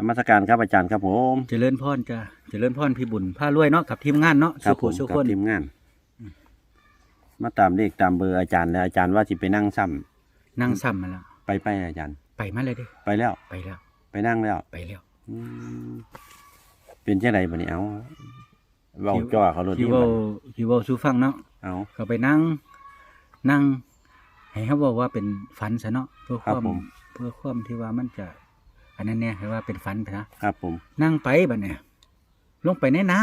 นมัสการครับอาจารย์ครับผมเจริญพรจ้ะเจริญพรพี่บุญผ้ารวยเนาะกับทีมงานเนาะครับผผู้มสุกัคบนทีมงาน มาตามเลขตามเบอร์อาจารย์แล้วอาจารย์ว่าสิไปนั่งซ้ำนั่งซ้ำมาแล้วไปไปอาจารย์ ไปมาเลยเดิไปแล้วไปแล้ว ไปนั่งแล้วไปแล้วอืมเป็นจังไดบัดนี้เอาเว้าจ่อเขารถพี่นี่เว่าบัดพี่เว่าสู้ฟังเนาะเอาก็ไปนั่ง นั่งให้เขาบอกว่าเป็นฝันซะเนาะเพื่อความเพื่อความที่ว่ามันจะ อันนั้นเนี่ยให้ว่าเป็นฝันไปนะครับผม นั่งไปบัดเนี่ยลงไปในน้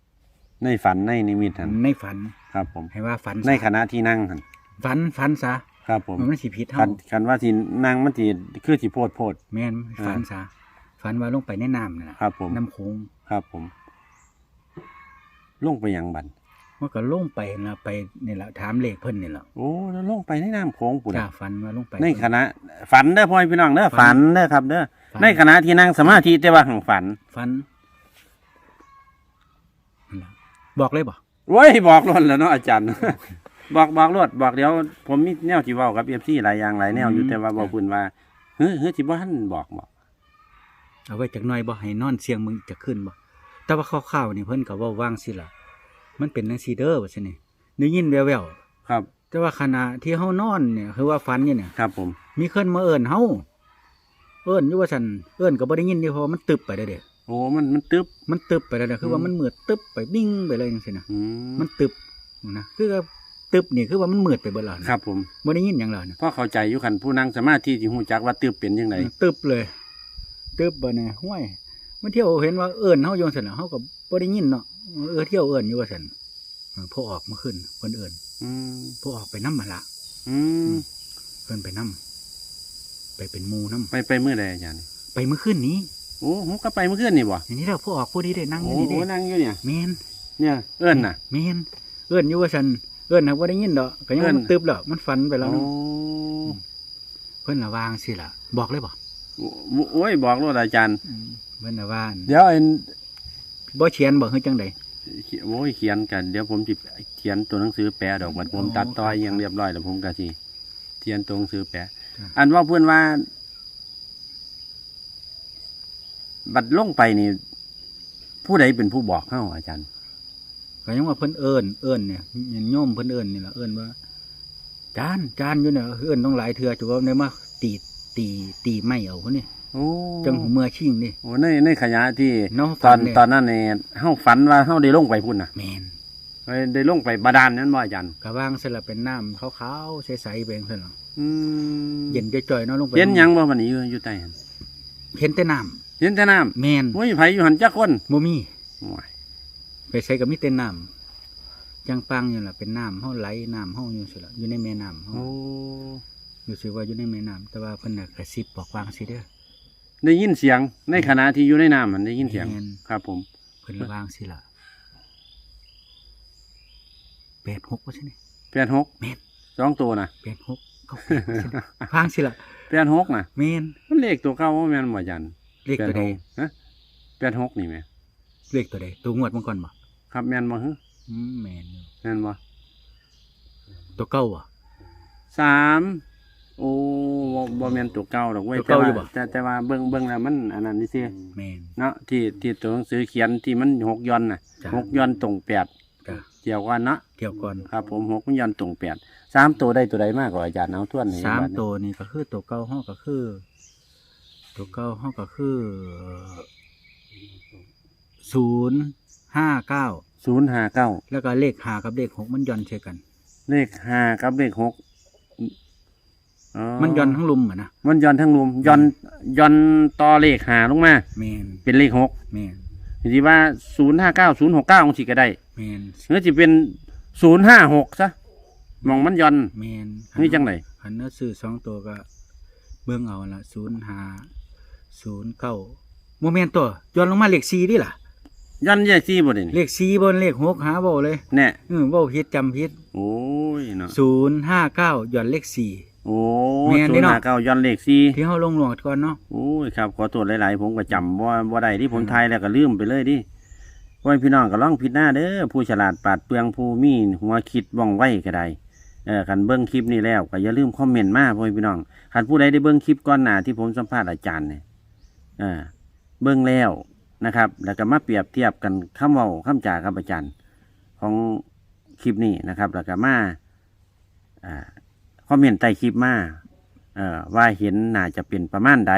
ำในฝันในนิมิตหันในฝันครับผม ให้ว่าฝันในซะคณะที่นั่งหันฝันฝันซะครับผมมันไม่สิผิดคัเฮานคันว่าสินั่งมันสิคือสิโพดโพด แม่นฝันซะฝันว่าลงไปในน้ำนี่นล่ะครับผม น้ำโขงครับผม ลงไปหยังบัน มันก็ลงไปนะไปนี่แหละถามเลขเพิ่นนี่แหละโอ้แล้วลงไปในน้ำโขงปุ่นจ้าฟันว่าลงไป ในคณะฝันเด้อพ่อพี่น้องเด้อฝัฝันนเด้อครับเด้อฝันในคณะที่นั่งสมาธิแต่ว่าหังฝันฟันนั่นล่ะบอกเลยบ่โว้ยบอกรถแล้วเนาะอาจารย์ บอกบอกรถบอกเดี๋ยว ผมมีแนวที่เว้ากับเอฟซีหลายอย่างหลายแนวอยู่แต่ว่าบอกคุณว่าเฮ้ยเฮ้ยที่บ้านบอกบอกเอาไว้จักหน่อยบ่ให้นอนเสียงมึงจะขึ้นบ่แต่ว่าข้าวๆนี่เพิ่นก็เว้าว่างสิล่ะ มันเป็นจังซี่เด้อว่าซั่นนี่ได้ยินแว่วครับ ๆแต่ว่าขณะที่เฮานอนเนี่ยคือว่าฝันอยู่เนี่ย ครับผม มีคนมาเอิ้นเฮาเอิ้นอยู่ว่าซั่นเอิ้นก็บ่ได้ยินอยู่เพราะว่ามันตึบไปเด้อเด้ โอ้ มัน มันตึ๊บ มันตึบไปแล้วเด้อคือว่ามันมืดตึบไปบิ้งไปเลยจังซี่นะอืมมันตึบนะคือว่าตึบนี่คือว่ามันมืดไปเบิดแล้วนะครับผมบ่ได้ยินหยังแล้วนะพ่อเข้าใจอยู่คันผู้นั่งสมาธิที่หูจักว่าตึ๊บเป็นยังไงตึบเลยตึบบ่เนี่ยห้วยมันเที่ยวเห็นว่าเอิ้นเฮาอยู่ซั่นน่ะเฮาก็บ่ได้ยินเนาะ เออเที่ยวเอิ้นอยู่ว่าซั่นเออพอออกมาขึ้นเพิ่นเอิ้นอืมพอออกไปนำมาละอืมเพิ่นไปนํไปเป็นหมู่นํไปไปเมื่อใดอาจารย์ไปเมื่อคืนนี้โอ้ผมก็ไปเมื่อคืนนี่บ่อย่างนี้แล้วพอออกผู้นี้ได้นั่งอโอ้ยู่นี่โหเด้นั่งอยู่เนี่ยแม่นเนี่ย เอิ้นน่ะแม่นเอิ้นอยู่ว่าซั่นเอิ้นน่ะบ่ได้ยินดอกก็ยังว่ามันเอิ้นตึบแล้วมันฝันไปแล้วโอ้เนาะเพิ่นละวางสิล่ะ บอกเลยบ่โอ้ยบอกรถอาจารย์อืมเพิ่นละว่าเดี๋ยวเอ็น บ่เขียนบ่คือจังไดเขียนโอ้ยเขียนกันเดี๋ยวผมจิเขียนตัวหนังสือแปลดอกบัดผมอ๋อตัดต่อยครับอยังเรียบร้อยแล้วผมก็สิเขียนตัวหนังสือแปลครับอันว่าเพื่อนว่า บัดลงไปนี่ ผู้ใดเป็นผู้บอกเฮาอาจารย์ก็ยังว่าเพิ่นเอิ้นเอิ้นเนี่ยโยมเพิ่นเอิ้นนี่ล่ะเอิ้นว่า จานจานอยู่เนี่ยเอิ้นต้องหลายเทื่อจุว่าในมาตีตีตีไม้เอาพุ่นนี่ โอ้จังหูเมื่อชิงนี่ โอ้ในในขยะที่เนาะตอนฝัเยตอนนั้นเนี่ยเฮาฝันว่าเฮาได้ลงไปพุ่นน่ะแม่นไปได้ลงไปบาดาลนั้นบ่อาจารย์ก็วางเสร็จแล้วเป็นน้ำขาวๆใสๆไปจังซั่นเนาะอืมเย็นจ่อยๆเนาะลงไปเห็นหยังบ่วันนี้อยู่อยู่ใต้หั่นเห็นแต่น้ำเห็นแต่น้ำแม่นโอ้ยไผอยู่หันจักคนบ่มี โอ้ยไปใส่ก็มีแต่น้ำจังปังอยู่ล่ะเป็นน้ำเฮาไหลน้ำเฮาอยู่สิล่ะอยู่ในแม่น้ำเฮาโอ้รู้สึกว่าอยู่ในแม่น้ำแต่ว่าเพิ่นน่ะกระซิบบอกวางสิเด้อ ได้ยินเสียงในขณะที่อยู่ในน้ำมันได้ยินเสียง แม่น ครับผม เพิ่นระวางสิล่ะแปดหกว่าใช่ไหม แปดหกแม่น สองตัวนะแปดหกเขาแปดว่าใช่ไหมวางสิล่ะแปดหกนะแม่นมันเลขตัวเก่าว่าแม่นบ่อาจารย์เลขตัวใดฮะแปดหกนี่แม่เลขตัวใดตัวงวดมังก่อนบ่ครับแม่นบ่ฮึอืมแม่นอยู่แม่นบ่ตัวเก่าบ่สาม โอ้บ่บ่แม่นตัวเก่าดอกเว้ยตัวแต่เก่าอยู่ว่าบ่ แต่แต่ว่าเบิ่งเบิ่งแล้วมันอันนั้นนี่สิแม่นเนาะที่ที่ตัวหนังสือเขียนที่มันหกย้อนน่ะจ้ะ หกย้อนตรงแปดจ้ะเกี่ยวกันเนาะเกี่ยวก่อนครับ ผมหกย้อนตรงแปดสามตัวได้ตัวใดมากกว่าอาจารย์เอาทวนให้สามบัดนี้ตัวนี่ก็คือตัวเก่าเฮาก็คือ ตัวเก่าเฮาก็คือศูนย์ห้าเก้าศูนย์ห้าเก้าแล้วก็เลขห้ากับเลขหกมันย่อนเช่กัน เลขห้ากับเลขหกอ๋อ มันย่อนทั้งลุมอะนะมันย้อนทั้งรวมย้อนย้อนต่อเลขหาลงมาแมนเป็นเลขหกแมนทีว่าศูนย์ห้าเก้าศูนย์หกเก้าองศก็ได้แมนหรือจะเป็นศูนย์ห้าหกซะมองมันย้อนแมนนี่จังไหนหันเนื้อซื้อสองตัวก็ เบื้องเอาละศูนย์ห้าศูนย์เก้าโมเมนตัวย้อนลงมาเลขสี่ดิล่ะย้อนแยกซี่บ่ได้เลนี่ขสี่บนเลขหกหาเบาเลยแน่เออเบาผิดจำผิดโอ้ยเนาะศูนย์ห้าเก้าย้อนเลขสี่ โอ้แม่นศูเด้นย์เนาะ ห้าเก้าย้อนเลขซี่ที่เขาลงหลวงก่อนเนาะโอ้ยครับ ขอตรวจหลายๆ ผมก็จำว่าว่าได้ที่ผมทายแล้วก็ลืมไปเลยดิไว้พี่น้องก็ลองพิดหน้าเด้อผู้ฉลาดปราดเปลืองผู้มีหัวคิดว่องไวก็ได้เออคันเบิ้งคลิปนี้แล้วก็อย่าลืมคอมเมนต์มาพ่อพี่น้องคันผู้ใดได้เบิ้งคลิปก่อนหน้าที่ผมสัมภาษณ์อาจารย์เนี่ยเออเบิ่งแล้วนะครับ แล้วก็มาเปรียบเทียบกันคำเว้าคำจากับอาจารย์ ของคลิปนี้นะครับ แล้วก็มาอ่า คอมเมนต์ใต้คลิปมาเอ่อว่าเห็นน่าจะเป็นประมาณใด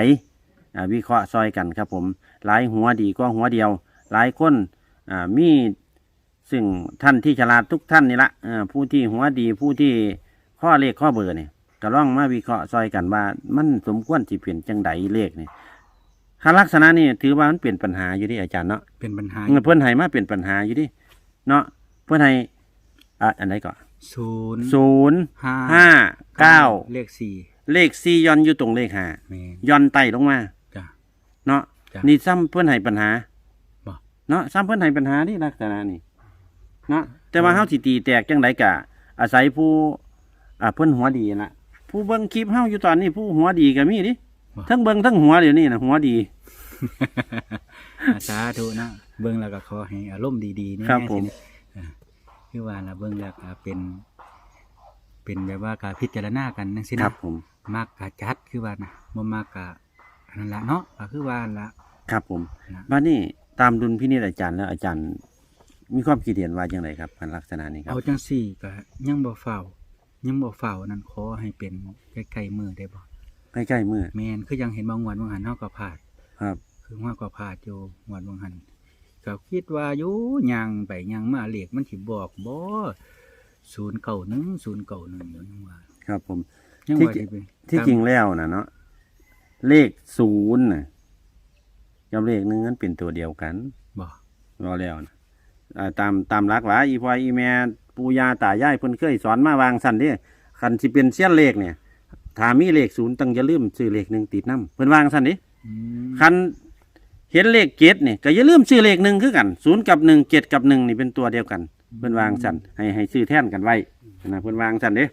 อ่าวิเคราะห์ซอยกันครับผมหลายหัวดีกว่าหัวเดียว หลายคนอ่ามีซึ่งท่านที่ฉลาดทุกท่านนี่ละเอ่อผู้ที่หัวดีผู้ที่ข้อเลขข้อเบอร์เนี่ยก็ล่องมาวิเคราะห์ซอยกันว่า มันสมควรที่เปลี่ยนจังใดเลขเนี่ยคาลักษณะนี่ถือว่ามันเปลี่ยนปัญหาอยู่ที่อาจารย์เนาะเป็นปัญหาเพื่อนให้มาเปลี่ยนปัญหาอยู่ดิเนาะเพื่อนให้อะอันไหนก่อน ศูนย์ศูนย์ห้าห้าเก้าเลขสี่เลขสี่ย้อนอยู่ตรงเลขห้าแม่นย้อนไต่ลงมา จ้ะ เนาะจ้ะนี่ซ้ำเพื่อนให้ปัญหาบ่ เนาะซ้ำเพื่อนให้ปัญหาที่ลักษณะนี่เนาะแต่ว่าเฮาสิตีแตกจังไดกะ อาศัยผู้อ่าเพื่อนหัวดีน่ะผู้เบิ่งคลิปเฮาอยู่ตอนนี้ผู้หัวดีก็มีดิทั้งเบิ่งทั้งหัวเดี๋ยวนี้นะหัวดีอาสาธุนะเบิ่งแล้วก็ขอให้อารมณ์ดีๆนี่ครับผมสิเนี่ยเออ คือว่าละเบิ่งแล้วก็เป็น เป็นแบบว่าการพิจารณากันจังซี่ครันะบผมมากกะจัดคือว่านะบ่มากกะนั่นละเนาะก็คือว่าละครับผมนะบ้านนี้ตามดุลพินิจอาจารย์แล้วอาจารย์ มีความคิดเห็นว่าอย่างไรครับพันลักษณะนี้ครับเอาจังซี่ก็ยังบ่เฝ้ายังบ่เฝ้านั่นขอให้เป็นใกล้ๆมือได้บ่ใกล้ๆมือแม่นคือยังเห็นบางวันบางหันเฮาก็พลาด ครับ คือว่าก็พลาดอยู่งวันบางหัน ก็คิดว่าอยู่ยังไปยังมาเลขมันสิบอกบ่091 091อยู่นั่นว่าครับ ผมยังที่ว่าจริสิงเป็นที่จริงแล้วนะเนาะเลขศูนย์นะกับเลขหนึ่งนั้นเป็นตัวเดียวกันบ่รอแล้วนะอ่าตามตามหลักหลายอีพอยอีแม่ปู่ย่าตายายเพิ่นเคยสอนมาวางสั่นเด้คันสิเป็นเสี้ยนเลขเนี่ยถ้ามีเลขศูนย์ต้องอย่าลืมซื้อเลขหนึ่งติดน้ำเพิ่นวางสั่นเด้อืมคัน เห็นเลขเจ็ดเนี่ยก็อย่าลืมซื้อเลขหนึ่งคือกันศูนย์กับหนึ่งเจ็ดกับหนึ่งนี่เป็นตัวเดียวกันเพิ่นวางสั่นให้ให้ซื้อแท่นกันไว้นะเพิ่นวางสั่นเด้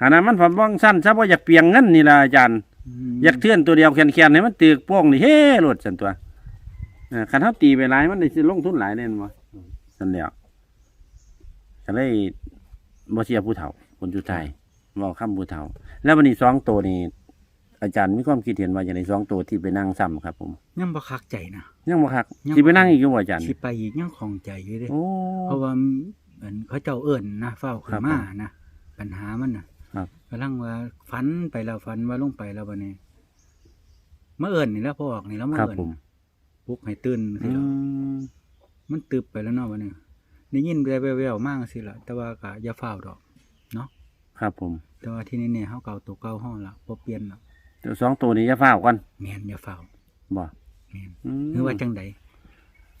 ขณะมันผมวางสั่นซะว่าอยากเปลียงเงินนี่ล่ะอาจารย์มอยากเทื่อนตัวเดียวแขนๆให้มันตึกโป้งนี่เฮ้โลดสั่นตัวเอ่อคันเฮาตีไปหลายมันได้สิลงทุนหลายแน่นบ่สั่นแล้วก็เลยบ่เชื่อผู้เฒ่าคนสุดท้ายเว้าคำผู้เฒ่า แล้ววันนี้สองตัวนี่ อาจารย์มีความคิดเห็นว่าอย่างไรสองตัวที่ไปนั่งซ้ำครับ ผมยังบ่คักใจนะยังบ่คักยังบ่สิไปนั่งอีกอยู่บ่อาจารย์ สิไปอีกยังของใจอยู่เด้โอ้ เพราะว่าเหมือนเขาเจ้าเอิ้นนะเฝ้าครัขึ้นบมานะปัญหามันน่ะครับ กำลังว่าฝันไปแล้วฝันว่าลงไปแล้วบัดนี้มาเอิ้นนี่แล้วพอออกนี่แล้วมาครับเอิ้นผมปลุกให้ตื่นอืสิล่ะมมันตึบไปแล้วเนาะบัดนี้ได้ยินแว่วๆๆมากสิล่ะแต่ว่าก็อย่าเฝ้าดอก ครับผม แต่ว่าที่นี่เนี่ยเฮาเก่าตัวเก่าห้องละบ่เปลี่ยนละเดี๋ ยวสองตัวนี้จะฟ้าวกันแม่นอย่าเฝ้าบ่แม่นอืมหรือว่าจังใด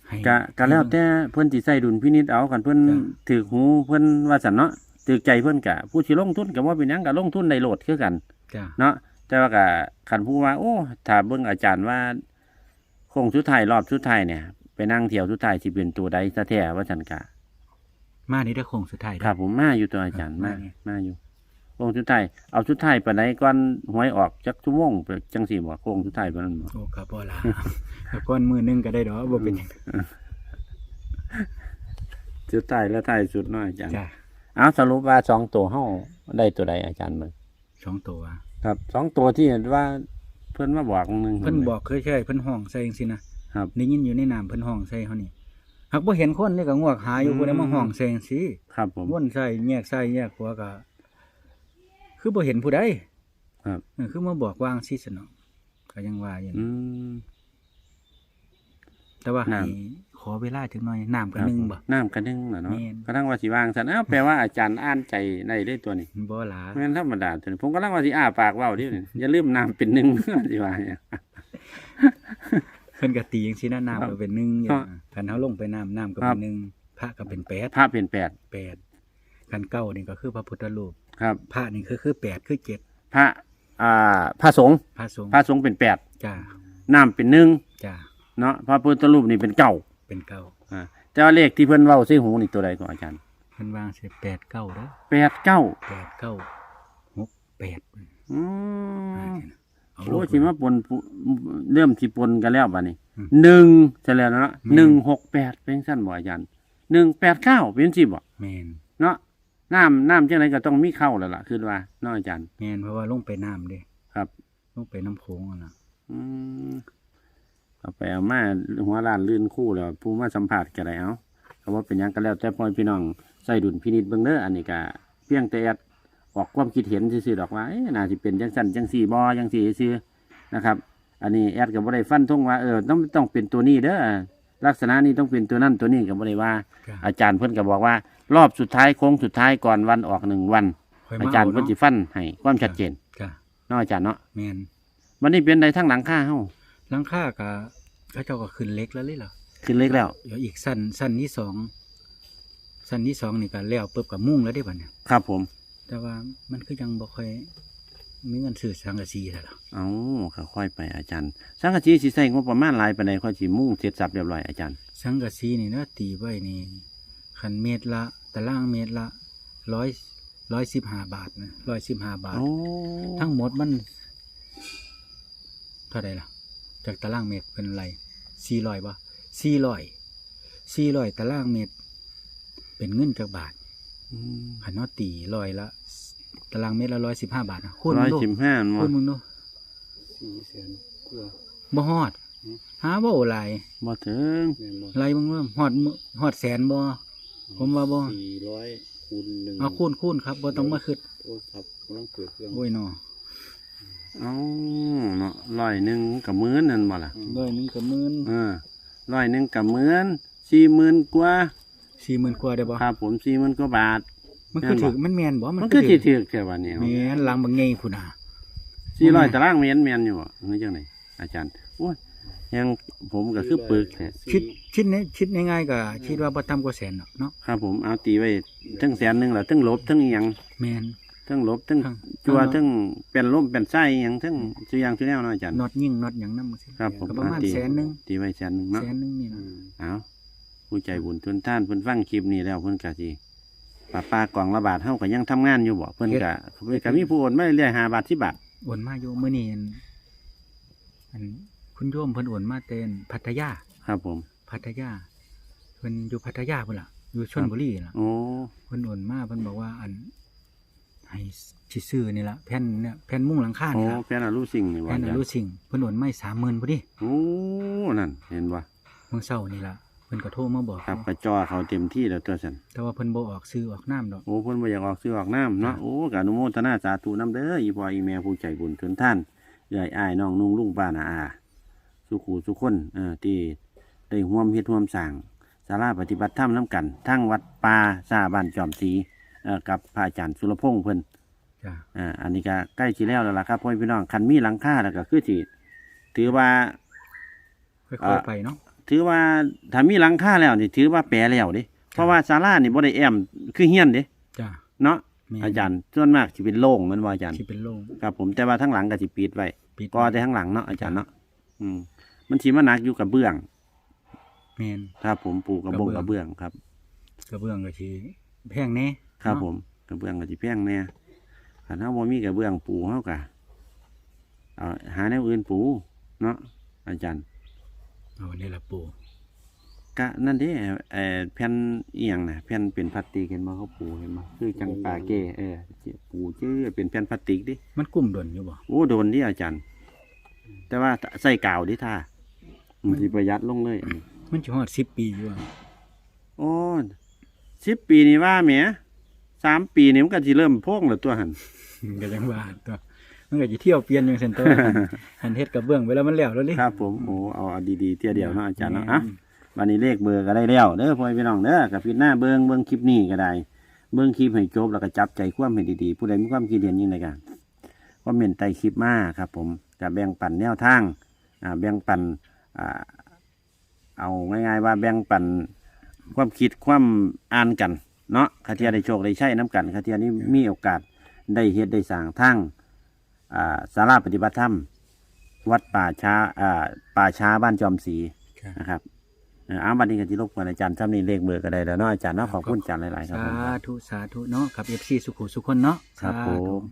ให้ กะกะแล้วแต่เพิ่นสิใส่ดุลพินิจเอากันเพิ่นจ้ะ ถือหูเพิ่นว่าซั่นเนาะถือใจเพิ่นกะผู้สิลงทุนก็บ่เป็นหยังก็ลงทุนได้โลดคือกัน จ้ะเนาะแต่ว่าก็คันผู้ว่า โอ้ถ้าเบิ่งอาจารย์ว่าโค้งสุดท้ายรอบสุดท้ายเนี่ย ไปนั่งเที่ยวสุดท้ายสิเป็นตัวใดซะแท้ว่าซั่นกะ มานี่ได้โค้งสุดท้ายเด้อ ครับผมมาอยู่ตัวอาจารย์ครับมามาไงมาอยู่ โค้งสุดท้ายเอาสุดท้ายปานใดก่อนหวยออกจักชั่วโมงไปจังซี่บ่โค้งสุดท้ายปานนั้นบ่โอ้ก็บ่ล่ะแต่ก้อนมือหนึงก็ได้ดอกบ่เป็นหยังสุดท้ายแล้วท้ายสุดเนาะอาจารย์จ้ะเอาสรุปว่าสองตัวเฮาได้ตัวใดอาจารย์เบิ่งสองตัวครับสองตัวที่เห็นว่าเพิ่นมาบอกหนึง เพิ่นบอกเคยใช่เพิ่นห้องใส่จังซี่นะครับ ได้ยินอยู่ในน้ำเพิ่นห้องใส่เฮานี่หากบ่เห็นคนนี่ก็งวกหาอยู่ผู้ใดมาห้องใส่จังซี่ครับผม วนใส่แยกใส่แยกหัวก็ คือบ่เห็นผู้ใดครับเออคือมาบอกวางซี่ซะเนาะก็ยังว่าอยู่อืม แต่ว่าให้น้ ขอเวลาถึงหน่อยน้ำคก็รับนึงผมบ่ น้ำกระนึงน่ะเนาะแม่น กระทั่งว่าสิวางซั่นอ้าวแปลว่าอาจารย์อ่านใจได้ได้ตัวนี้บ่หลาแม่นธรรมดาตัวนี้ผมกำลังว่าสิอ้าปากเว้าดินี่อย่าลืมน้ำเป็นหนึ่ง สิว่าเนี่ย เพิ่นก็ตีจังซี่นะน้ำครัก็บเป็นหนึ่งอครัย่างบคันเฮาลงไปน้ำน้ำก็ครัเป็บ นหนึ่งพระก็เป็นแปดพระเป็นแปดแปดคันเก้านี่ก็คือพระพุทธรูป ครับ พระนี่คือคือแปดคือเจ็ดพระอ่าพระสงฆ์พระสงฆ์พระสงฆ์เป็นแปดจ้าน้ำเป็นหนึ่งจ้าเนาะพระพุทธรูปนี่เป็นเก้าเป็นเก้าอ่าแต่ว่าเลขที่เพิ่นเว้าใส่หูนี่ตัวใดของอาจารย์เพิ่นวางสิแปดเก้าเด้อแปดเก้าแปดเก้าหกแปดอืมเอาโอ้ลูกสิมาปนปุเริ่มสิปนกันแล้วบัดนี้อืมหนึ่งใช่แล้วเนาะอืมหนึ่งหกแปดเป็นสั้นบ่อาจารย์หนึ่งแปดเก้าเป็นสิบ่แมนเนาะ น้ำน้ำจังไรก็ต้องมีเข้าแล้วล่ะคือว่าเนาะอาจารย์ แมนเพราะว่าลงไปน้ำเด้ครับ ลงไปน้ำโขงอะล่ะอืมครับไปเอามาหัวล้านลื่นคู่แล้วผู้มาสัมผัสก็ได้เอาก็ว่าเป็นหยังก็แล้วแต่พ่อพี่น้องใส่ดุลพินิจเบิ่งเด้ออันนี้ก็เพียงแต่แอดออกความคิดเห็นซื่อๆดอกว่าเอ๊ะน่าสิเป็นจังซั่นจังซี่บ่จังซี่ซื่อๆนะครับ อันนี้แอดก็บ่ได้ฟันธงว่าเออต้องต้องเป็นตัวนี้เด้อ ลักษณะนี้ต้องเป็นตัวนั้นตัวนี้ก็บ่ได้ว่าจ้ะอาจารย์เพิ่นก็บอกว่า รอบสุดท้ายโค้งสุดท้ายก่อนวันออกหนึ่งวัน ค่มอาจารย์เเพิ่นสิฟันให้ความชัดเจนจ้ะเนาะอาจารย์เนาะแม่นวันนี้เป็นใดทั้งหลังค่าเฮาหลังคาก็เขาเจ้าก็ขึ้นเล็กแล้วเลยเหรอขึ้นเล็กแล้ว เดี๋ยวอีกสั้นสั้นที่สองสั้นที่สองนี่ก็แล้วปุ๊บกับมุ่งแล้วได้ป่ะเนี่ย ครับผม แต่ว่ามันคือยังบ่ค่อย มีเงินซื้อสังกะสีแล้วล่ะเอาค่อยๆไปอาจารย์ สังกะสีสิใส่งบประมาณหลายปานใดค่อยสิมุ่งเสร็จสับเรียบร้อยอาจารย์สังกะสีนี่นะตีไว้นี่คันเมตรละตารางเมตรละร้อยร้อยสิบห้าบาทนะร้อยสิบห้าบาท โอ้ทั้งหมดมัน เท่าไหร่ล่ะ จากตารางเมตรเป็นไรสี่ร้อยบ่สี่ร้อยสี่ร้อยตารางเมตร เป็นเงินจากบาทอืมขันเนาะตีร้อยละ ตารางเมตรละร้อยสิบห้าบาทนะคูณร้มึอยงดูสิบห้าคูณมึงดูสี่แสนกว่าบ่ฮอดอืมหาบ่หลายบ่ถึงแม่นบ่ไรมึงเริ่มฮอดมื้อฮอดแสนบ่ ผมว่าบ่ สี่ร้อยคูณหนึ่งเอาคูณคูณครับบ่ต้องมาคิดโทรศัพท์กำลังเปิดเครื่องโอ้ยเนาะเอาเนาะร้อยหนึ่งกับหมื่นนั่นบ่ล่ะร้อยหนึงก็หมื่นเออร้อยหนึ่งกับหมื่นสี่หมื่นกว่า สี่หมื่นกว่าได้บ่ครับผมสี่หมื่นกว่าบาท มันคือแม่นบ่ถือมันแม่นบ่มันคือสิถืถือแค่วันนี้แม่นหลังบ่ใหญ่พุ่นน่ะสี่ร้อยตารางเมตรแม่นอยู่บ่เฮ้ยจังไดอาจารย์โอ้ยยังผมก็คือปึกแท้คิดคิดในคิดง่ายๆก็คิดว่าบ่ต่ำกว่าแสนหรอกเนาะครับผมเอาตีไว้ทั้งแสนหนึ่งแล้วทั้งลบทั้งอิหยังแม่นทั้งลบทั้งครับจัวเอาเนาะทั้งเป็นลมเป็นไส้อิหยังทั้งชื่ออย่างชื่อแนวเนาะอาจารย์น็อตยิ่งน็อตหยังนำจังซี่ครับผมก็ประมาณตีแสนหนึงตีไว้แสนหนึ่งเนาะแสนหนึงนี่อืนะมเอาผู้ใจบุญทุนท่านเพิ่นฟังคลิปนี้แล้วเพิ่นกะสิ ป้าป้ากล่องละบาทเฮาก็ยังทำงานอยู่บ่เพิ่นกะเพิ่นกะมีผู้โอนมาเรื่อยๆ5บาท10บาทโอนมาอยู่มื้อนี้อันอันคุณโยมเพิ่นโอนมาเต็นพัทยาครับ ผมพัทยาเพิ่นอยู่พัทยาพุ่นล่ะ อยู่ชลบุรีล่ะโอ้เพิ่นโอนมาเพิ่นบอกว่า อันให้สิซื้อนี่ล่ะแผ่นเนี่ยแผ่นมุ้งหลังคาโอ้นี่ล่ะแค่น่ะรู้สิ่งนี่บ่แผ่นอาอจารนุย์สิงห์เพิ่นโอนมา30,000พอดีโอ้นั่นเห็นบ่เมื่อเช้านี่ล่ะ เพิ่นก็โทรมาบอกครับกระจอเขาเต็มที่แล้วตัวซั่นแต่ว่าเพิ่นบ่ออกซื้อออกน้ำดอกโอ้เพิ่นบ่อยากออกซื้อออกน้ำเนาะโอ้กอนุโมทนาสาธุนํเด้ออีพ่ออีแม่ผู้ใจบุญทุนท่านเอื้อยอ้ายน้องนุ่งลุงป้านาอาสุขูสุคนเออที่ได้ร่วมเฮ็ดร่วมสร้างศาลาปฏิบัติธรรมนํกัน ทั้งวัดป่าซาบ้านจอมศรีเอ่อกับพระอาจารย์สุรพงษ์เพิ่นจ้ะอ่าอันนี้ก็ใกล้สิแล้วแล้วล่ะครับพ่อพี่น้องคันมีหลังคาแล้วก็คือสิถือว่าค่อ่าอยๆไปเนาะ ถือว่าถ้ามีหลังคาแล้วนี่ถือว่าแปลแล้วเด้เพราะว่าศาลานี่บ่ได้แอมคือเฮียนเด้จ้ะเนาะแม่น อาจารย์ส่วนมากสิเป็นโล่งแมันว่าอาจารย์ที่เป็นโล่ง ครับผมแต่ว่าทั้งหลังก็สิปิดไว้ปิด ก็แต่ทั้งหลังเนาะอาจารย์เนาะอืมมันสิมาหนักอยู่กับเบื้อง แม่นครับผมปลูกกระบงกกระระเบื้เบื้ออง งครับ กระเบื้องก็สิแพงแน่ครับเนาะผมกระเบื้องก็สิแพงแน่คันเฮาบ่มีกระเบื้องปูเฮาก็เอาหาแนวอื่นปูเนาะอาจารย์ เอานี่ล่ะปู่กะนั่นเด้เอ่อแผ่นเอียงน่ะแผ่นเป็นพลาสติกเห็นบ่เขาปูเห็นบ่คือจังปาเก้เออปูชื่อเป็นแผ่นพลาสติกดิมันกุ้มดนอยู่บ่โอ้โดนดิอาจารย์ แต่ว่าใส่กาวดิท่ามันสิประหยัดลงเลยอันนี้มันสิฮอด10ปีอยู่อะโอ้สิบปีนี่ว่าแหมสามปีนี่มันก็สิเริ่มโพงแล้วตัวหัน ก็จังว่าตัว มันก็สิเที่ยวเปลี่ยนจังซั่นตัวหันเฮ็ดกระเบื้องไว้แล้วมันแล้วแล้วนี่ครับ ผมโอ้เอาเอาดีๆเที่ยเดียวเนาะอาจารย์เนาะแม่อะวันนี้เลขเบอร์ก็ได้แล้วเด้อพ่อพี่น้องเด้อกับพิดหน้าเบิ่งเบิ่งคลิปนี้ก็ได้ เบิ่งคลิปให้จบแล้วก็จับใจความให้ดีๆผู้ใดมีความคิดเห็นยังไงกันคอมเมนต์ใต้คลิปมาครับ ผมจะแบ่งปันแนวทางอ่าแบ่งปันอ่าเอาง่ายๆว่าแบ่งปันความคิดความอ่านกันเนาะคาเทียได้โชคได้ใช้น้ำกันคาเทียนี้มีโอกาสได้เฮ็ดได้สร้างทาง อ่าศาลาปฏิบัติธรรมวัดป่าช้าอ่าป่าช้าบ้านจอมศรีครับนะครับเอ่ออ้าวันนี้ก็ที่รบกวนอาจารย์ซ้ำนี่เลขเบอร์ก็ได้แล้วเนาะอาจารย์เนาะขอบคุณอาจารย์หลายๆครับสาผมธุสาธุเนาะกับ FC สุขุสุคนเนาะครับสาผธุม